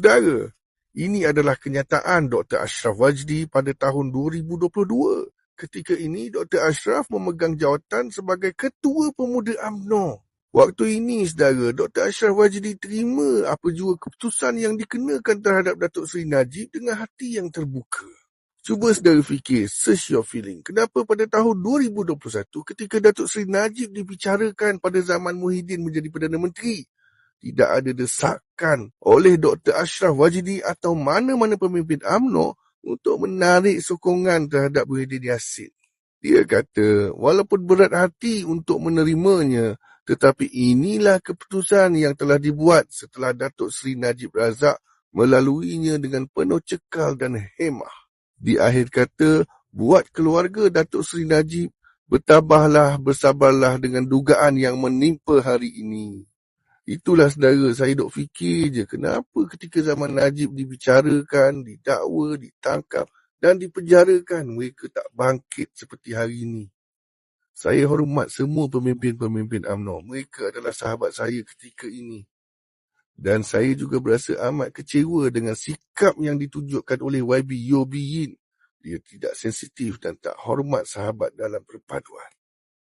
Saudara, ini adalah kenyataan Dr. Ashraf Wajdi pada tahun 2022. Ketika ini, Dr. Ashraf memegang jawatan sebagai Ketua Pemuda UMNO. Waktu ini, saudara, Dr. Ashraf Wajdi terima apa jua keputusan yang dikenakan terhadap Datuk Seri Najib dengan hati yang terbuka. Cuba saudara fikir, search your feeling. Kenapa pada tahun 2021 ketika Datuk Seri Najib dibicarakan pada zaman Muhyiddin menjadi Perdana Menteri, tidak ada desakan oleh Dr. Ashraf Wajidi atau mana-mana pemimpin AMNO untuk menarik sokongan terhadap Muhyiddin Yassin. Dia kata, walaupun berat hati untuk menerimanya, tetapi inilah keputusan yang telah dibuat setelah Datuk Seri Najib Razak melaluinya dengan penuh cekal dan hemah. Di akhir kata, buat keluarga Datuk Seri Najib, bertabahlah, bersabarlah dengan dugaan yang menimpa hari ini. Itulah saudara, saya duk fikir je kenapa ketika zaman Najib dibicarakan, didakwa, ditangkap dan dipenjarakan, mereka tak bangkit seperti hari ini. Saya hormat semua pemimpin-pemimpin UMNO. Mereka adalah sahabat saya ketika ini. Dan saya juga berasa amat kecewa dengan sikap yang ditunjukkan oleh YB Yobi Yin. Dia tidak sensitif dan tak hormat sahabat dalam perpaduan.